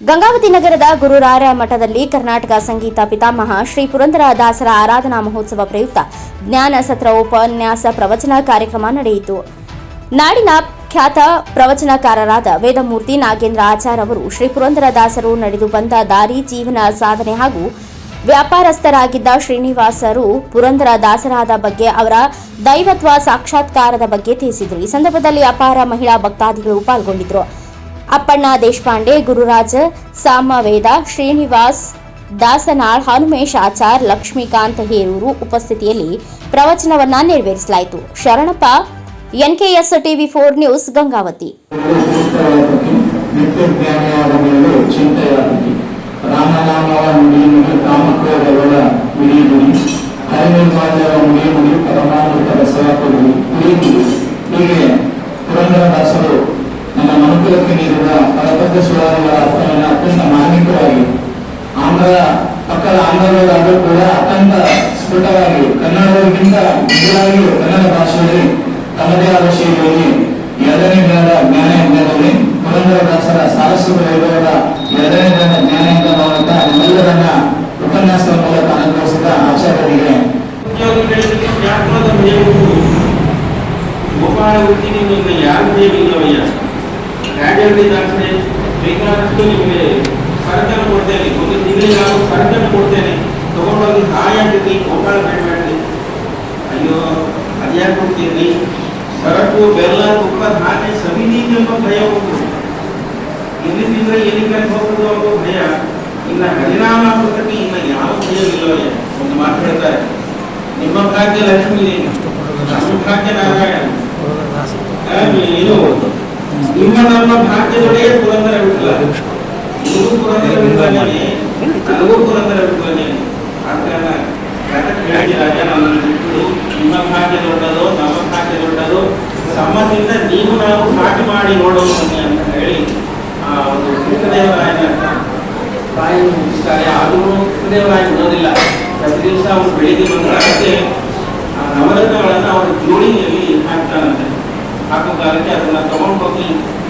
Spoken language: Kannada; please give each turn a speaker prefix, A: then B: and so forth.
A: ಗಂಗಾವತಿ ನಗರದ ಗುರುರಾರ ಮಠದಲ್ಲಿ ಕರ್ನಾಟಕ ಸಂಗೀತ ಪಿತಾಮಹ ಶ್ರೀ ಪುರಂದರ ದಾಸರ ಆರಾಧನಾ ಮಹೋತ್ಸವ ಪ್ರಯುಕ್ತ ಜ್ಞಾನ ಸತ್ರ ಉಪನ್ಯಾಸ ಪ್ರವಚನ ಕಾರ್ಯಕ್ರಮ ನಡೆಯಿತು. ನಾಡಿನ ಖ್ಯಾತ ಪ್ರವಚನಕಾರರಾದ ವೇದಮೂರ್ತಿ ನಾಗೇಂದ್ರ ಆಚಾರ್ ಅವರು ಶ್ರೀ ಪುರಂದರ ದಾಸರು ನಡೆದು ಬಂದ ದಾರಿ ಜೀವನ ಸಾಧನೆ ಹಾಗೂ ವ್ಯಾಪಾರಸ್ಥರಾಗಿದ್ದ ಶ್ರೀನಿವಾಸರು ಪುರಂದರ ದಾಸರಾದ ಬಗ್ಗೆ ಅವರ ದೈವತ್ವ ಸಾಕ್ಷಾತ್ಕಾರದ ಬಗ್ಗೆ ತಿಳಿಸಿದರು. ಈ ಸಂದರ್ಭದಲ್ಲಿ ಅಪಾರ ಮಹಿಳಾ ಭಕ್ತಾದಿಗಳು ಪಾಲ್ಗೊಂಡಿದ್ದರು ಅಪ್ಪಣ್ಣ ದೇಶಪಾಂಡೆ, ಗುರುರಾಜ ಸಾಮವೇದ, ಶ್ರೀನಿವಾಸ್ ದಾಸನಾಳ್, ಹನುಮೇಶ್ ಆಚಾರ್, ಲಕ್ಷ್ಮೀಕಾಂತ್ ಹೇರೂರು ಉಪಸ್ಥಿತಿಯಲ್ಲಿ ಪ್ರವಚನವನ್ನ ನೆರವೇರಿಸಲಾಯಿತು. Sharanappa, NKS TV four news, Gangavathi.
B: ಪುರಂದರದಾಸರು ಮನುಕುಲಕ್ಕೆ ನೀಡಿದ ಪರಪದ್ಧ ಸುಧಾರಣೆಗಳ ಅರ್ಥವನ್ನು ಅತ್ಯಂತ ಮಾರ್ಮಿಕವಾಗಿ, ಆಂಧ್ರ, ಪಕ್ಕದ ಆಂಧ್ರದಲ್ಲಾದರೂ ಕೂಡ ಅತ್ಯಂತ ಸ್ಫುಟವಾಗಿ ಕನ್ನಡಕ್ಕಿಂತ ಮಿಗಿಲಾಗಿ ಕನ್ನಡ ಭಾಷೆಯಲ್ಲಿ ತಮ್ಮದೇ ಆದ ಶೈಲಿಯಲ್ಲಿ ಎರಡನೇ ದಿನದ ಜ್ಞಾನ ಯಜ್ಞದಲ್ಲಿ ಪುರಂದರದಾಸರ ಸಾರಸ್ವತ ವೈಭವದ ಎರಡನೇ ದಿನದ ಜ್ಞಾನ ಯಜ್ಞ ಮೂಲಕ ನಿಮ್ಮೆಲ್ಲರನ್ನ ಉಪನ್ಯಾಸದ ಮೂಲಕ ಅನುಗ್ರಹಿಸಿದ ಆಚಾರ್ಯರಿಗೆ
C: ಗೋಪಾಲ ವೃತ್ತಿಗೆ ನಿಮಗೆ ಯಾರು ಭಯವಿಲ್ಲವಯ್ಯ ರಾಜರಲ್ಲಿ ದಾಸರೆ ಬೇಕಾದಷ್ಟು ನಿಮಗೆ ಸರಕನ್ನು ಕೊಡ್ತೇನೆ. ಒಂದು ತಿಂಗಳಿಗೆ ನಾವು ಸರಕನ್ನು ಕೊಡ್ತೇನೆ. ತಗೊಂಡೋಗಿ ಹಾಯಾಗಿ ಗೋಪಾಲ ಬೇಡಬೇಡ್ರಿ ಅಯ್ಯೋ ಅದ್ಯಾಕೆ ಕೊಡ್ತೀರಿ? ಸರಕು ಬೆಲ್ಲ ತುಪ್ಪ ಹಾಗೆ ಸವಿನೀತಿ ಎಂಬ ಭಯ ಉಂಟು. ಇಲ್ಲಿ ತಿಂದ್ರೆ ಏನಕ್ಕೆ ಹೋಗುದು ಅನ್ನೋ ಭಯ. ಇನ್ನ ಹರಿನಾಮಾಮೃತಕ್ಕೆ ಇನ್ನ ಯಾವ ಭಯವಿಲ್ಲವಯ್ಯ ಒಂದು ಮಾತು ಹೇಳ್ತಾರೆ. ನಿಮ್ಮ ಭಾಗ್ಯ ಲಕ್ಷ್ಮಿ. ನಮ್ಮ ಭಾಗ್ಯ ನಾರಾಯಣ. ಏನು? ನಿಮ್ಮ ನಮ್ಮ ಭಾಗ್ಯದೊಡೆಯ ಪುರಂದರ ವಿಠಲ ನಿಮಗೂ ಪುರಂದರ ವಿಠಲನೇ ನನಗೂ ಪುರಂದರ ವಿಠಲನೇ ಹೇಳಿ ರಾಜ ಬಿಟ್ಟು ನಿಮ್ಮ ಭಾಗ್ಯ ದೊಡ್ಡದು ನಮ್ಮ ಭಾಗ್ಯ ದೊಡ್ಡದು. ಸಮ್ಮತಿಯಿಂದ ನೀವು ನಾವು ಪಾಠ ಮಾಡಿ ನೋಡೋಣ ಅಂತ ಹೇಳಿ ಆ ಒಂದು ಕೃಷ್ಣದೇವರಾಯನ ತಾಯಿ ಮುಗಿಸ್ತಾರೆ ಆದರೂ ಕೃಷ್ಣದೇವರಾಯನ ಓದಿಲ್ಲ. ಪ್ರತಿ ದಿವಸ ಅವರು ಬೆಳಿಗ್ಗೆ ಬಂದ್ರೆ ಆ ನವರತ್ನಗಳನ್ನು ಅವರ ಜೋಡಿಯಲ್ಲಿ ಹಾಕ್ತಾರಂತೆ. ಹಾಕೋ ಕಾಲಕ್ಕೆ ಅದನ್ನ ತಗೊಂಡು ಹೋಗಿ